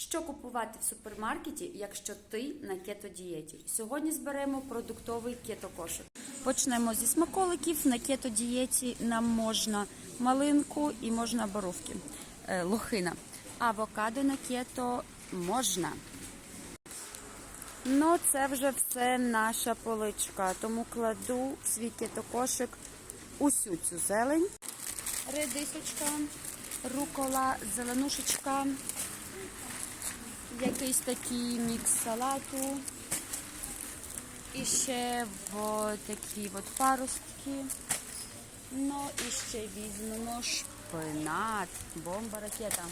Що купувати в супермаркеті, якщо ти на кето-дієті? Сьогодні зберемо продуктовий кето-кошик. Почнемо зі смаколиків. На кето-дієті нам можна малинку і можна боровки, е, лохина. Авокадо на кето можна. Ну, це вже все наша поличка, тому кладу свій кето-кошик усю цю зелень. Редисочка, рукола, зеленушечка, якийсь такий мікс салату. І ще в такі от паростки. Ну і ще візьмемо шпинат, бомба ракета.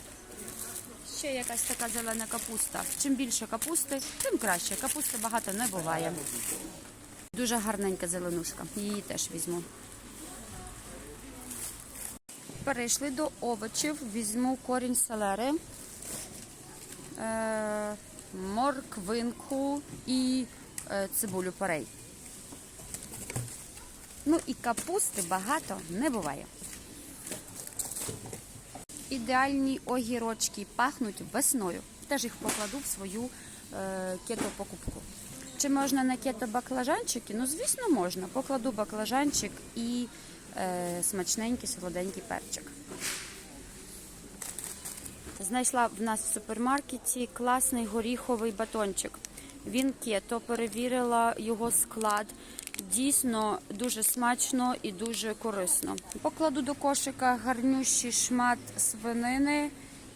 Ще якась така зелена капуста. Чим більше капусти, тим краще. Капусти багато не буває. Дуже гарненька зеленушка. Її теж візьму. Перейшли до овочів. Візьму корінь селери, морквинку і е, цибулю порей. Ну і капусти багато не буває. Ідеальні огірочки пахнуть весною. Теж їх покладу в свою е, кето-покупку. Чи можна на кето баклажанчики? Ну, звісно, можна. Покладу баклажанчик і е, смачненький солоденький перчик. Знайшла в нас в супермаркеті класний горіховий батончик. Він кето, перевірила його склад. Дійсно дуже смачно і дуже корисно. Покладу до кошика гарнющий шмат свинини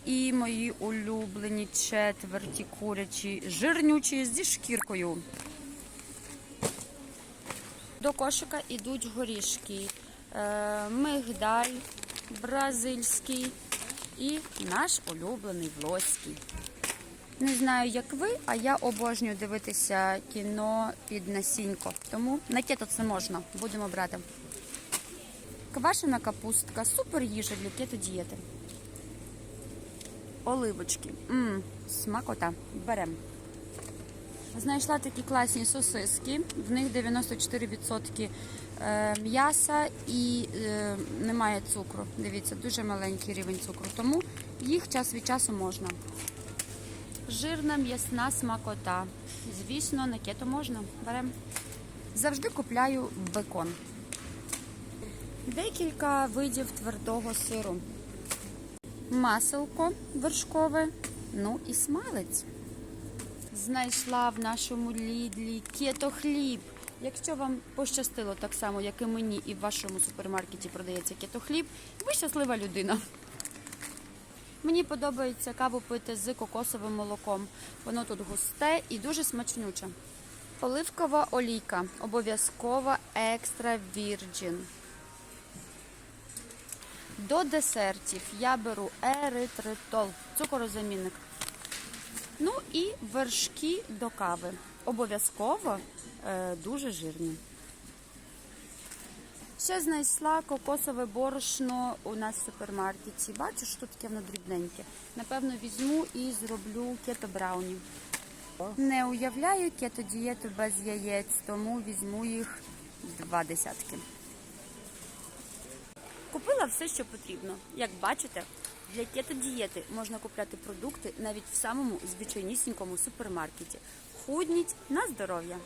і мої улюблені четверті курячі, жирнючі зі шкіркою. До кошика йдуть горішки, е, мигдаль, бразильський і наш улюблений влоський. Не знаю, як ви, а я обожнюю дивитися кіно під насінько. Тому на кето це можна. Будемо брати. Квашена капустка, супер їжа для кето дієти. Оливочки. Мм, смакота. Берем. Знайшла такі класні сосиски. В них 94% е, м'яса і е, немає цукру. Дивіться, дуже маленький рівень цукру. Тому їх час від часу можна. Жирна м'ясна смакота. Звісно, на кето можна. Берем. Завжди купляю бекон. Декілька видів твердого сиру. Маселко вершкове, ну і смалець. Знайшла в нашому лідлі кето хліб. Якщо вам пощастило так само, як і мені, і в вашому супермаркеті продається кето хліб, ви щаслива людина. Мені подобається каву пити з кокосовим молоком. Воно тут густе і дуже смачнюче. Оливкова олійка. Обов'язково екстра вірджин. До десертів я беру еритритол, цукорозамінник. Ну і вершки до кави. Обов'язково е, дуже жирні. Ще знайшла кокосове борошно у нас в супермаркеті. Бачиш, що таке воно дрібненьке. Напевно, візьму і зроблю кето брауні. Не уявляю кето дієту без яєць, тому візьму їх два десятки. Купила все, що потрібно. Як бачите, для кето дієти можна купляти продукти навіть в самому звичайнісінькому супермаркеті. Худніть на здоров'я!